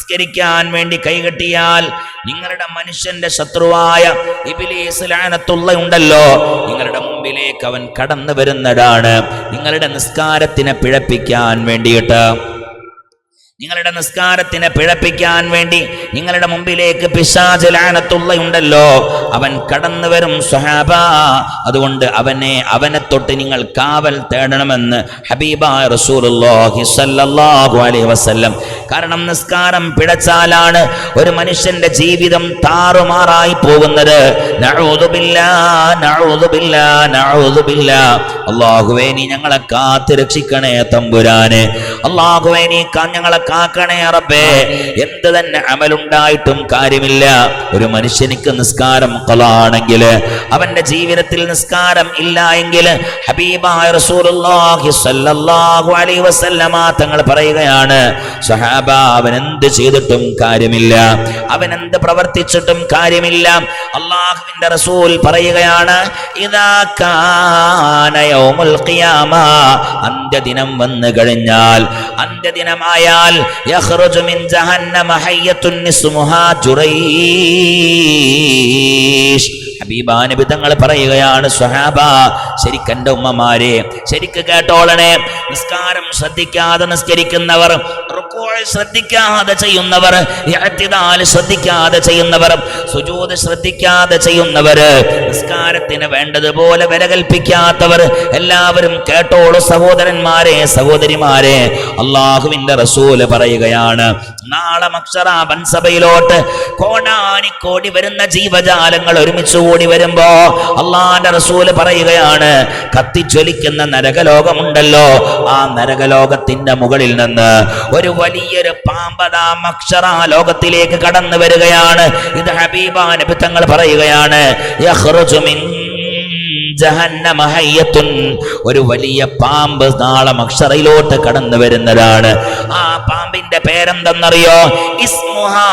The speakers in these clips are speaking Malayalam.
നിസ്കരിക്കാൻ വേണ്ടി കൈകെട്ടിയാൽ നിങ്ങളുടെ മനുഷ്യന്റെ ശത്രുവായ ഇബിലീസ് ലാനത്തുള്ള ഉണ്ടല്ലോ. നിങ്ങളുടെ മുമ്പിലേക്ക് അവൻ കടന്നു വരുന്നതാണ്. നിങ്ങളുടെ നിസ്കാരത്തിനെ പിഴപ്പിക്കാൻ വേണ്ടിയിട്ട്. നിങ്ങളുടെ നിസ്കാരത്തിനെ പിഴപ്പിക്കാൻ വേണ്ടി നിങ്ങളുടെ മുമ്പിലേക്ക് പിശാച് ഉണ്ടല്ലോ. അവൻ കടന്നു വരും സ്വഹാബ. അതുകൊണ്ട് അവനെ അവനെ തൊട്ട് നിങ്ങൾ കാവൽ തേടണമെന്ന് ഹബീബ റസൂലുള്ളാഹി സ്വല്ലല്ലാഹു അലൈഹി വസല്ലം. കാരണം നിസ്കാരം പിഴച്ചാലാണ് ഒരു മനുഷ്യന്റെ ജീവിതം താറുമാറായി പോകുന്നത്. അള്ളാഹുവേനി ഞങ്ങളെ കാത്തു രക്ഷിക്കണേ തമ്പുരാനെ. അല്ലാഹുവേ നീ ഞങ്ങളെ കാക്കണേ അറബേ എന്ത് തന്നെ അമലുണ്ടായിട്ടും കാര്യമില്ല. ഒരു മനുഷ്യനിക്ക് നിസ്കാരം കൊലാണെങ്കിൽ അവന്റെ ജീവിതത്തിൽ നിസ്കാരം ഇല്ല എങ്കിൽ തങ്ങൾ പറയുകയാണ് സഹാബ അവൻ എന്ത് ചെയ്തിട്ടും കാര്യമില്ല. അവൻ എന്ത് പ്രവർത്തിച്ചിട്ടും കാര്യമില്ല. അള്ളാഹുവിന്റെ റസൂൽ പറയുകയാണ് ഇതാ കാന യൗമുൽ ഖിയാമ. അന്ത്യദിനം വന്നു കഴിഞ്ഞാൽ അന്ത്യദിനമായാൽ ജഹന്നമ ഹയ്യത്തുൻ നിസ്മുഹാ ജുറൈഷ്. ഹബീബാ നബി തങ്ങൾ പറയുകയാണ് സ്വഹാബ ശരിക്കെന്റെ ഉമ്മമാരെ ശരിക്ക് കേട്ടോളണേ. നിസ്കാരം ശ്രദ്ധിക്കാതെ നിസ്കരിക്കുന്നവർ ശ്രദ്ധിക്കാതെ ചെയ്യുന്നവർ ശ്രദ്ധിക്കാതെ ചെയ്യുന്നവർ സുജൂദ് ശ്രദ്ധിക്കാതെ ചെയ്യുന്നവർ നിസ്കാരത്തിന് വേണ്ടതുപോലെ വില കൽപ്പിക്കാത്തവർ എല്ലാവരും കേട്ടോളൂ സഹോദരന്മാരെ സഹോദരിമാരെ. അള്ളാഹുവിന്റെ റസൂൽ പറയുകയാണ് നാളെ സഭയിലോട്ട് ബൻസഭയിലോട്ട് കോടാനിക്കോടി വരുന്ന ജീവജാലങ്ങൾ ഒരുമിച്ച് കൂടി വരുമ്പോ അള്ളാന്റെ റസൂൽ പറയുകയാണ് കത്തിച്ചൊലിക്കുന്ന നരകലോകമുണ്ടല്ലോ ആ നരകലോകത്തിന്റെ മുകളിൽ നിന്ന് ഒരു വലിയൊരു പാമ്പതാ മക്ഷറ ലോകത്തിലേക്ക് കടന്നു വരികയാണ് ഇത് ഹബീബാ നബി തങ്ങൾ പറയുകയാണ്. ഒരു വലിയ പാമ്പ് നാളെ അക്ഷറയിലോട്ട് കടന്നു വരുന്നതാണ്. ആ പാമ്പിന്റെ പേരെന്തെന്നറിയോ? ഇസ്മുഹാ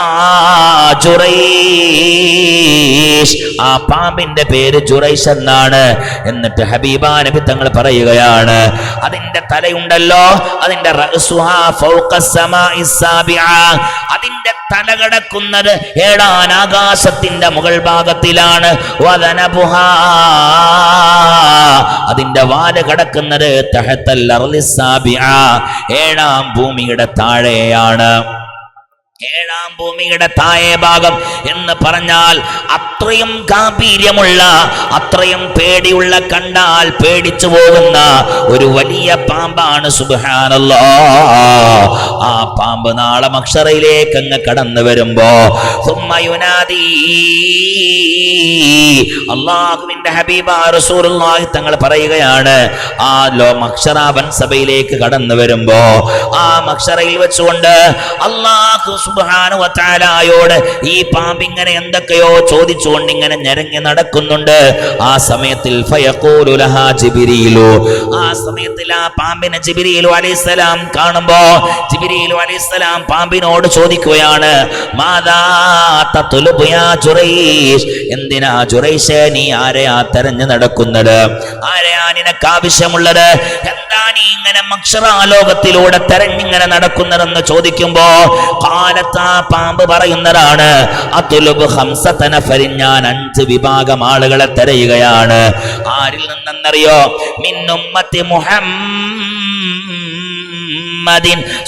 ആ പാമ്പിന്റെ പേര് ജുറൈഷ് എന്നാണ് എന്നിട്ട് ഹബീബാ നബി തങ്ങൾ പറയുകയാണ് അതിന്റെ തലയുണ്ടല്ലോ അതിന്റെ. അതിന്റെ തല കിടക്കുന്നത് ഏഴാൻ ആകാശത്തിന്റെ മുകൾ ഭാഗത്തിലാണ്. അതിന്റെ വാൽ കിടക്കുന്നത്. ഏഴാം ഭൂമിയുടെ താഴെയാണ് ഏഴാം ഭൂമിയുടെ താഴെ ഭാഗം എന്ന് പറഞ്ഞാൽ അത്രയും ഗാംഭീര്യമുള്ള അത്രയും പേടിയുള്ള കണ്ടാൽ പേടിച്ചു പോകുന്ന ഒരു വലിയ പാമ്പാണ് സുബാനല്ലോ ആ പാമ്പ് നാളെ മക്ഷറയിലേക്ക് അങ്ങ് കടന്നു വരുമ്പോ സുമ്മയുനാദീ അള്ളാഹുവിന്റെ ഹബീബ റസൂലുള്ളാഹി തങ്ങൾ പറയുകയാണ് ആ ലോ മക്ഷറാവൻ സഭയിലേക്ക് കടന്നു വരുമ്പോ ആ മക്ഷറയിൽ വെച്ചുകൊണ്ട് അള്ളാഹു തആലയോട് ഈ പാമ്പിങ്ങനെ എന്തൊക്കെയോ ചോദിച്ചുകൊണ്ട് ഇങ്ങനെ ഞെരങ്ങി നടക്കുന്നുണ്ട്. ആ സമയത്തിൽ ആ സമയത്തിൽ ആ പാമ്പിനെ ജിബിരിയിലു അലൈസലാം കാണുമ്പോ ജിബിരിയിലു അലൈസലാം പാമ്പിനോട് ചോദിക്കുകയാണ് മാതാ എന്തിനാ ജുറൈഷേ? നീ ആരെയാ തെരഞ്ഞു നടക്കുന്നത്? ആരെയാ നിനക്ക് ആവശ്യമുള്ളത് എന്താ നീ ഇങ്ങനെ മക്ഷറാലോകത്തിലൂടെ തെരഞ്ഞിങ്ങനെ നടക്കുന്നതെന്ന് ചോദിക്കുമ്പോ കാലത്ത് പാമ്പ് പറയുന്നതാണ് ഞാൻ അഞ്ച് വിഭാഗം ആളുകളെ തെരയുകയാണ്. ആരിൽ നിന്നെന്നറിയോ? മിന്നുമ്മത്തി മുഹമ്മദിൻ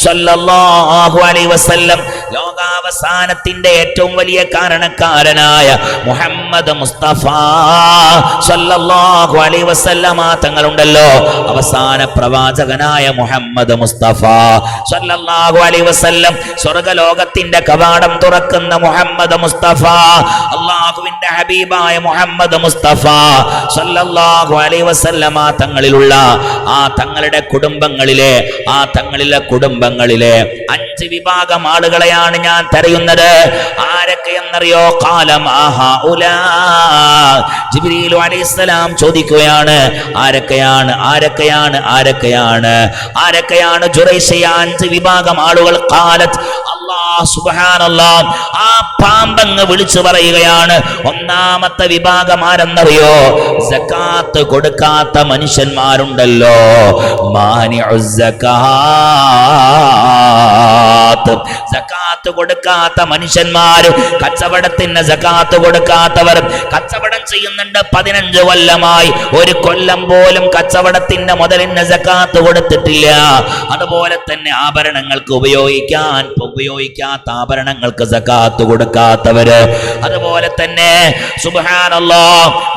സല്ലല്ലാഹു അലൈഹി വസല്ലം. ലോകാവസാനത്തിന്റെ ഏറ്റവും വലിയ കാരണക്കാരനായ മുഹമ്മദ് മുസ്തഫ സല്ലല്ലാഹു അലൈഹി വസല്ലമ. തങ്ങളുണ്ടല്ലോ. അവസാന പ്രവാചകനായ മുഹമ്മദ് മുസ്തഫ സല്ലല്ലാഹു അലൈഹി വസല്ലം. സ്വർഗലോകത്തിന്റെ കവാടം തുറക്കുന്ന മുഹമ്മദ് മുസ്തഫ. അള്ളാഹുവിന്റെ ഹബീബായ മുഹമ്മദ് മുസ്തഫ സല്ലല്ലാഹു അലൈഹി വസല്ലമ തങ്ങളിലുള്ള ആ തങ്ങളുടെ കുടുംബങ്ങളിലെ ആ തങ്ങളിലെ കുടുംബങ്ങളിലെ അഞ്ച് വിഭാഗം ആളുകളെയാണ് ഞാൻ തരയുന്നത്? ആരൊക്കെ എന്നറിയോ? കാലം അലൈഹിസ്സലാം ചോദിക്കുകയാണ് ആരൊക്കെയാണ് ആരൊക്കെയാണ് ആരൊക്കെയാണ്? ആരൊക്കെയാണ് ജുറൈസിയാൻ അഞ്ച് വിഭാഗം ആളുകൾ? കാലത്ത് ആ പാമ്പങ്ങ് വിളിച്ചു പറയുകയാണ് ഒന്നാമത്തെ വിഭാഗം ആരെന്നറിയോ? സക്കാത്ത് കൊടുക്കാത്ത മനുഷ്യന്മാരുണ്ടല്ലോ. സക്കാത്ത്. കൊടുക്കാത്ത മനുഷ്യന്മാര് കച്ചവടത്തിന് സക്കാത്ത് കൊടുക്കാത്തവർ കച്ചവടം ചെയ്യുന്നുണ്ട് പതിനഞ്ച് കൊല്ലമായി. ഒരു കൊല്ലം പോലും കച്ചവടത്തിന്റെ മുതലിന് സക്കാത്ത് കൊടുത്തിട്ടില്ല. അതുപോലെ തന്നെ ആഭരണങ്ങൾക്ക് ഉപയോഗിക്കാൻ ഉപയോഗിക്കാത്ത ആഭരണങ്ങൾക്ക് സക്കാത്ത് കൊടുക്കാത്തവര്. അതുപോലെ തന്നെ സുബാനല്ലോ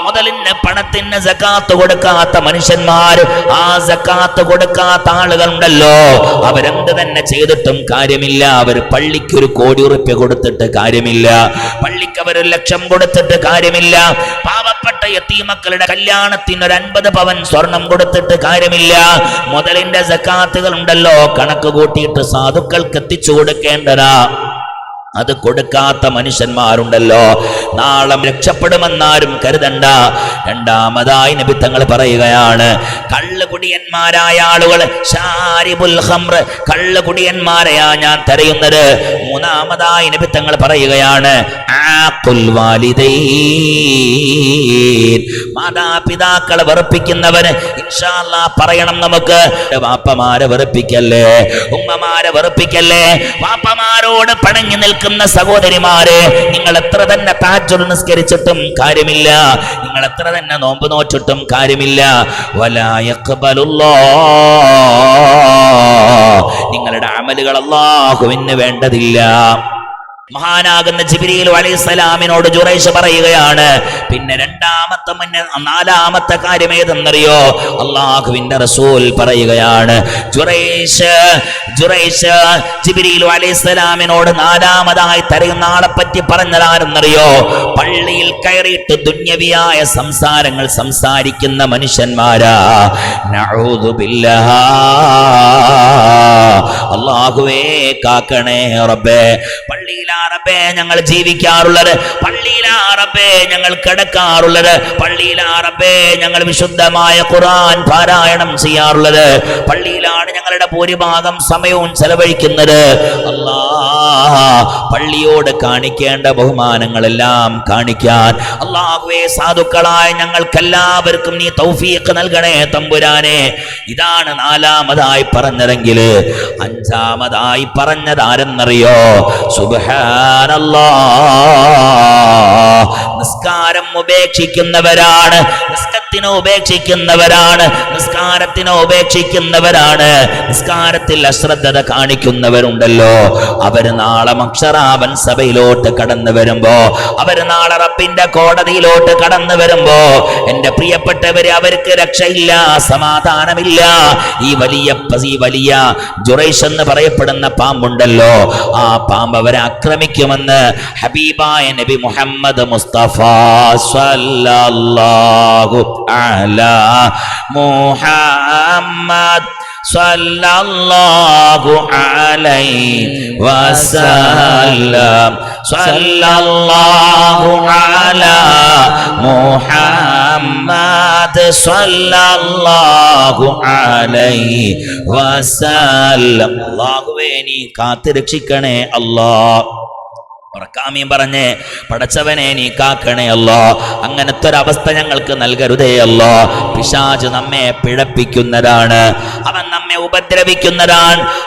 മുതലിന് പണത്തിന് സക്കാത്ത് കൊടുക്കാത്ത മനുഷ്യന്മാർ ആ സക്കാത്ത് കൊടുക്കാത്ത ആളുകൾ ഉണ്ടല്ലോ അവരെന്ത് തന്നെ ചെയ്തിട്ടും കാര്യമില്ല. അവർ പള്ളിക്ക് ഒരു കോടി ഉറുപ്പ്യ കൊടുത്തിട്ട് കാര്യമില്ല. പള്ളിക്ക് അവർ ലക്ഷം കൊടുത്തിട്ട് കാര്യമില്ല. പാവപ്പെട്ട എത്തീമക്കളുടെ കല്യാണത്തിന് ഒരു അൻപത് പവൻ സ്വർണം കൊടുത്തിട്ട് കാര്യമില്ല. മുതലിന്റെ സക്കാത്തുകൾ ഉണ്ടല്ലോ കണക്ക് കൂട്ടിയിട്ട് സാധുക്കൾക്ക് എത്തിച്ചു যারা അത് കൊടുക്കാത്ത മനുഷ്യന്മാരുണ്ടല്ലോ. നാളെ രക്ഷപ്പെടുമെന്നാരും കരുതണ്ട. രണ്ടാമതായി നബിത്തങ്ങൾ പറയുകയാണ് കള്ളുകുടിയന്മാരായ ആളുകൾ ഷാരിബുൽ ഖംർ കള്ളുകുടിയന്മാരെയാ ഞാൻ തെരയുന്നത്. മൂന്നാമതായി നബിത്തങ്ങൾ പറയുകയാണ് മാതാപിതാക്കളെ വെറുപ്പിക്കുന്നവന് ഇൻഷാല്ലാ പറയണം നമുക്ക്. വാപ്പമാരെ വെറുപ്പിക്കല്ലേ? ഉമ്മമാരെ വെറുപ്പിക്കല്ലേ? വാപ്പമാരോട് പണങ്ങി നിൽക്കുന്ന സഹോദരിമാരെ നിങ്ങൾ എത്ര തന്നെ താജുൽ നിസ്കരിച്ചിട്ടും കാര്യമില്ല. നിങ്ങൾ എത്ര തന്നെ നോമ്പ് നോച്ചിട്ടും കാര്യമില്ല. നിങ്ങളുടെ അമലുകൾ അള്ളാഹുവിന് വേണ്ടതില്ല. മഹാനാകുന്ന ജിബ്രീൽ അലൈഹിസ്സലാമിനോട് ജുറൈഷ് പറയുകയാണ് പിന്നെ രണ്ടാമത്തെ മുന്നേ നാലാമത്തെ കാര്യം ഏതെന്നറിയോ? അള്ളാഹുവിന്റെ റസൂൽ പറയുകയാണ് ജുറൈഷ് ജിബ്രീൽ അലൈഹിസ്സലാമിനോട് നാലാമതായി തരയുന്ന ആളെ പറ്റി പറഞ്ഞതാരെന്നറിയോ പള്ളിയിൽ കയറിയിട്ട് ദുന്യവിയായ സംസാരങ്ങൾ സംസാരിക്കുന്ന മനുഷ്യന്മാരാ. അള്ളാഹുവേ കാക്കണേ റബ്ബേ. പള്ളിയിലാ റബ്ബേ ഞങ്ങൾ ജീവിക്കാറുള്ളത്. പള്ളിയിലാ റബ്ബേ ഞങ്ങൾ കിടക്കാറുള്ളത്. പള്ളിയിലാ റബ്ബേ ഞങ്ങൾ വിശുദ്ധമായ ഖുർആൻ പാരായണം ചെയ്യാറുള്ളത്. പള്ളിയിലാണ് ഞങ്ങളുടെ ഭൂരിഭാഗം സമയവും ചെലവഴിക്കുന്നത് അല്ലാ പള്ളിയോട് കാണിക്കേണ്ട ബഹുമാനങ്ങളെല്ലാം കാണിക്കാൻ. അള്ളാഹുവേ സാധുക്കളായ ഞങ്ങൾക്കെല്ലാവർക്കും നീ തൗഫീഖ് നൽകണേ തമ്പുരാനെ. ഇതാണ് നാലാമതായി പറഞ്ഞതെങ്കിൽ അഞ്ചാമതായി പറഞ്ഞതാരെന്നറിയോ? സുബഹാനല്ലാ. നിസ്കാരം ഉപേക്ഷിക്കുന്നവരാണ്. നിസ്കത്തിനെ ഉപേക്ഷിക്കുന്നവരാണ്. നിസ്കാരത്തിനെ ഉപേക്ഷിക്കുന്നവരാണ്. നിസ്കാരത്തിൽ അശ്രദ്ധത കാണിക്കുന്നവരുണ്ടല്ലോ. അവർ നാളെ മക്ഷറാവൻ സഭയിലോട്ട് കടന്നു വരുമ്പോ അവർ നാളെ റബ്ബിന്റെ കോടതിയിലോട്ട് കടന്നു വരുമ്പോ എന്റെ പ്രിയപ്പെട്ടവര് അവർക്ക് രക്ഷയില്ല സമാധാനമില്ല. ഈ വലിയ ഈ വലിയ ജുറൈഷ് എന്ന് പറയപ്പെടുന്ന പാമ്പുണ്ടല്ലോ. ആ പാമ്പ് അവരെ ആക്രമിക്കുമെന്ന് ഹബീബായ നബി മുഹമ്മദ് മുസ്തഫ സ്വല്ലല്ലാഹു അലാ മുഹമ്മദ് സ്വല്ലല്ലാഹു അലൈഹി വസല്ലം സ്വല്ലല്ലാഹു അലാ മുഹമ്മദ് സ്വല്ലല്ലാഹു അലൈഹി വസല്ലം അല്ലാഹുവേ നീ കാത്ത് രക്ഷിക്കണേ അല്ലാഹ്. ഉറക്കാമീൻ പറഞ്ഞ് പടച്ചവനെ നീ കാക്കണയല്ലോ അങ്ങനത്തെ ഒരവസ്ഥ ഞങ്ങൾക്ക് നൽകരുതേയല്ലോ പിശാജ് നമ്മെ പിഴപ്പിക്കുന്നതാണ്. അവൻ നമ്മെ ഉപദ്രവിക്കുന്നതാണ്.